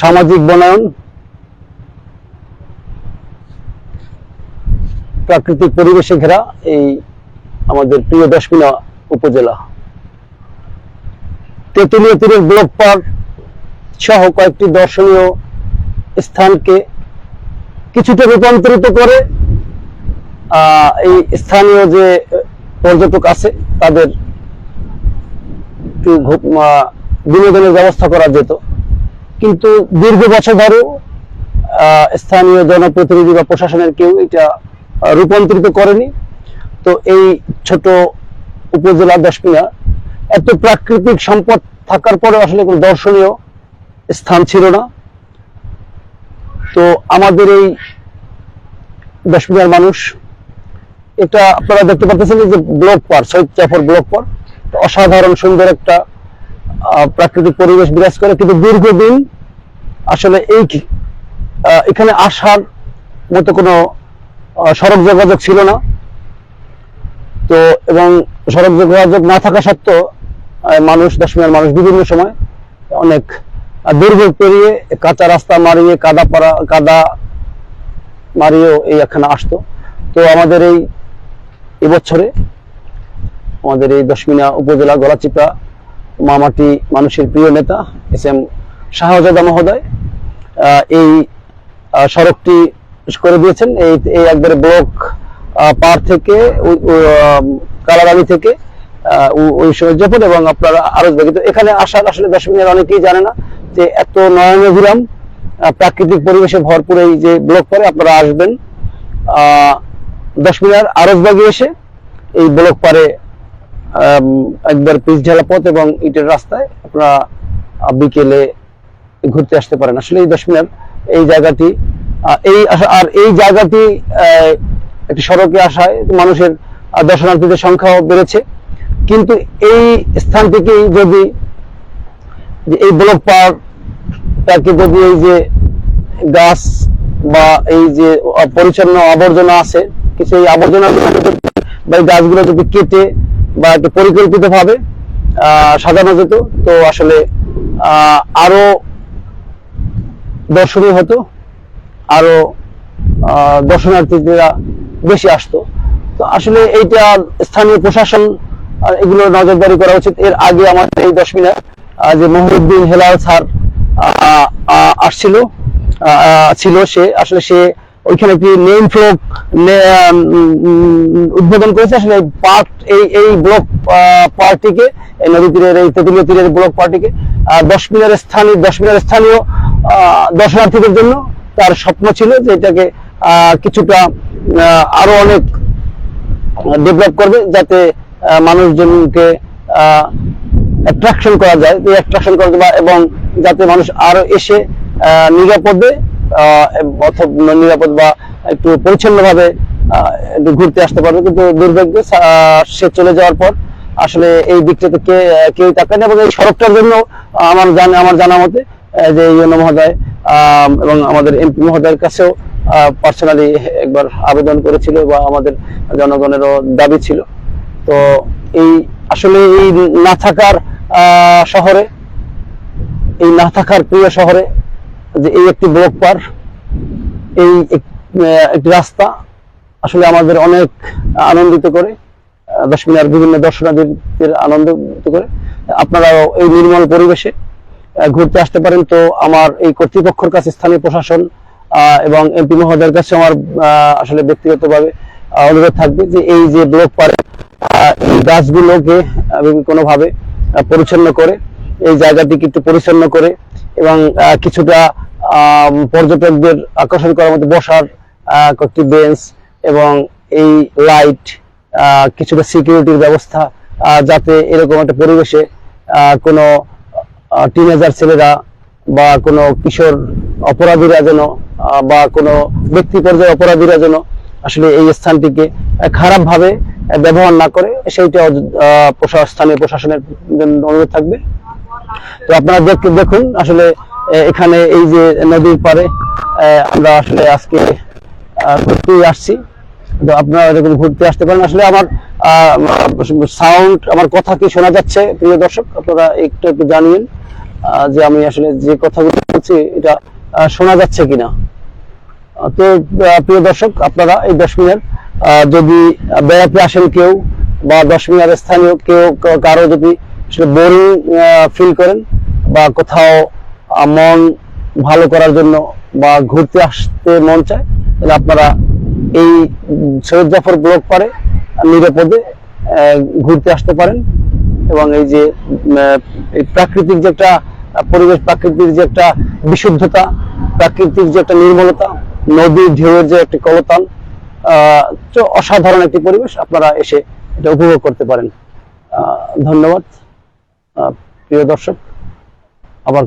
সামাজিক বনায়ন, প্রাকৃতিক পরিবেশে ঘেরা এই আমাদের প্রিয় দশমিনা উপজেলা। তেঁতুলিয়া তীরের ব্লক পার্ক সহ কয়েকটি দর্শনীয় স্থানকে কিছুটা রূপান্তরিত করে এই স্থানীয় যে পর্যটক আছে, তাদের বিনোদনের ব্যবস্থা করা যেত। কিন্তু দীর্ঘ বছর আহ, স্থানীয় জনপ্রতিনিধি বা প্রশাসনের কেউ এটা রূপান্তরিত করেনি। তো এই ছোট উপজেলা দশমিনা এত প্রাকৃতিক সম্পদ থাকার পরে আসলে কোনো দর্শনীয় স্থান ছিল না। তো আমাদের এই দশমিনার মানুষ এটা আপনারা দেখতে পাচ্ছেন যে block park Shahid Zafar block park অসাধারণ সুন্দর একটা প্রাকৃতিক পরিবেশ বিরাজ করে, কিন্তু দীর্ঘদিন আসলে এই এখানে আসার মতো কোনো সড়ক যোগাযোগ ছিল না। তো, এবং সড়ক যোগাযোগ না থাকা সত্ত্বেও মানুষ, দশমিয়ার মানুষ বিভিন্ন সময় অনেক দুর্ভোগ পেরিয়ে কাঁচা রাস্তা মারিয়ে, কাদা পাড়া, কাদা মারিয়েও এই এখানে আসতো। তো আমাদের এই এবছরে, আমাদের এই দশমিনা উপজেলা গলাচিপা মামাটি মানুষের প্রিয় নেতা এস এম শাহজাদা মহোদয় এই সড়কটি করে দিয়েছেন। এই এই একবারে ব্লক পার থেকে কালারানি থেকে ওই সূর্যপুর এবং আপনারা আরও তো এখানে আসার আসলে দশমিনের অনেকেই জানে না যে এত নয়নভিরাম প্রাকৃতিক পরিবেশে ভরপুর এই যে ব্লক পরে আপনারা আসবেন। আহ, দশমিনার আরজবাগে এসে এই ব্লক পারে একবার পিচ ঢালা পথ এবং ইটের রাস্তায় আপনারা বিকেলে ঘুরতে আসতে পারেন। আসলে এই দশমিনার এই জায়গাটি এই, আর এই জায়গাটি একটি সড়কে আসায় মানুষের দর্শনার্থীদের সংখ্যাও বেড়েছে। কিন্তু এই স্থান থেকেই যদি এই ব্লক পার্কটাকে যদি এই যে গাছ বা এই যে পরিচ্ছন্ন আবর্জনা আছে, কিছু এই আবর্জনা বা এই গাছগুলো যদি কেটে বা একটু পরিকল্পিত ভাবে সাজানো যেত। তো আসলে আরও দর্শনীয় হতো, আরও দর্শনার্থীরা বেশি আসতো। তো আসলে এইটা স্থানীয় প্রশাসন এগুলো নজরদারি করা উচিত। এর আগে আমাদের এই দশ মিনিট যে মহিউদ্দিন হেলাল স্যার আসছিল ছিল সে, আসলে সে ওইখানে একটি নেম ফ্লোক উদ্বোধন করেছে? আসলে পার্ক এই এই ব্লক পার্টিকে এই নদী তীরের, এই তেতুলিয়া তীরের ব্লক পার্টিকে দশ মিনার স্থানীয় দশ মিনার স্থানীয় দর্শনার্থীদের জন্য তার স্বপ্ন ছিল যে এটাকে কিছুটা আরও অনেক ডেভেলপ করবে যাতে মানুষজনকে অ্যাট্রাকশন করা যায়। অ্যাট্রাকশন করা যায় এবং যাতে মানুষ আরও এসে নিরাপদে নিরাপদ বা একটু পরিচ্ছন্নভাবে ঘুরতে আসতে পারবে। কিন্তু দুর্ভাগ্য, সে চলে যাওয়ার পর আসলে এই দিকটাতে কে কেউ তাকায় না এবং এই সড়কটার জন্য আমার জানা আমার জানা মতে যে ইউনো মহোদয় এবং আমাদের এমপি মহোদয়ের কাছেও পার্সোনালি একবার আবেদন করেছিল বা আমাদের জনগণেরও দাবি ছিল। তো এই, আসলে এই না থাকার শহরে, এই না থাকার প্রিয় শহরে যে এই একটি ব্লক পার এই একটি রাস্তা আসলে আমাদের অনেক আনন্দিত করে আহ, দশমিনার বিভিন্ন দর্শনার্থীদের আনন্দিত করে। আপনারাও এই নির্মল পরিবেশে ঘুরতে আসতে পারেন। তো আমার এই কর্তৃপক্ষের কাছে স্থানীয় প্রশাসন এবং এমপি মহোদয়ের কাছে আমার আসলে ব্যক্তিগতভাবে অনুরোধ থাকবে যে এই যে ব্লক পারে গাছগুলোকে কোনোভাবে পরিচ্ছন্ন করে এই জায়গাটিকে একটু পরিচ্ছন্ন করে কিছুটা পর্যটকদের আকর্ষণ করার মতো বসার কয়েকটি বেঞ্চ এবং এই লাইট কিছুটা সিকিউরিটির ব্যবস্থা যাতে এরকম একটা পরিবেশে কোনো টিনেজার ছেলেরা বা কোনো কিশোর অপরাধীরা যেন বা কোনো ব্যক্তি পর্যায়ে অপরাধীরা যেন আসলে এই স্থানটিকে খারাপভাবে ব্যবহার না করে সেইটা স্থানীয় প্রশাসনের জন্য অনুরোধ থাকবে। তো আপনারা দেখ- দেখুন, আসলে এখানে এই যে নদীর পারে আমরা আসলে আজকে ঘুরতেই আসছি। তো আপনারা এরকম ঘুরতে আসতে পারেন। আসলে আমার সাউন্ড, আমার কথা কি শোনা যাচ্ছে, প্রিয় দর্শক? আপনারা একটু একটু জানিয়েন যে আমি আসলে যে কথাগুলো বলছি, এটা শোনা যাচ্ছে কিনা। তো প্রিয় দর্শক, আপনারা এই দশ মিনিট যদি বেড়াতে আসেন কেউ, বা দশ মিনিট স্থানীয় কেউ কারও যদি আসলে বোরিং ফিল করেন বা কোথাও মন ভালো করার জন্য বা ঘুরতে আসতে মন চায়, তাহলে আপনারা এই সৈয়দ জাফর ব্লক পারে নিরাপদে ঘুরতে আসতে পারেন এবং এই যে প্রাকৃতিক যে একটা পরিবেশ প্রাকৃতিক যে একটা বিশুদ্ধতা প্রাকৃতিক যে একটা নির্মলতা, নদীর ঢেউয়ের যে একটি কলতান অসাধারণ একটি পরিবেশ, আপনারা এসে এটা উপভোগ করতে পারেন। ধন্যবাদ। প্রিয় দর্শক আবার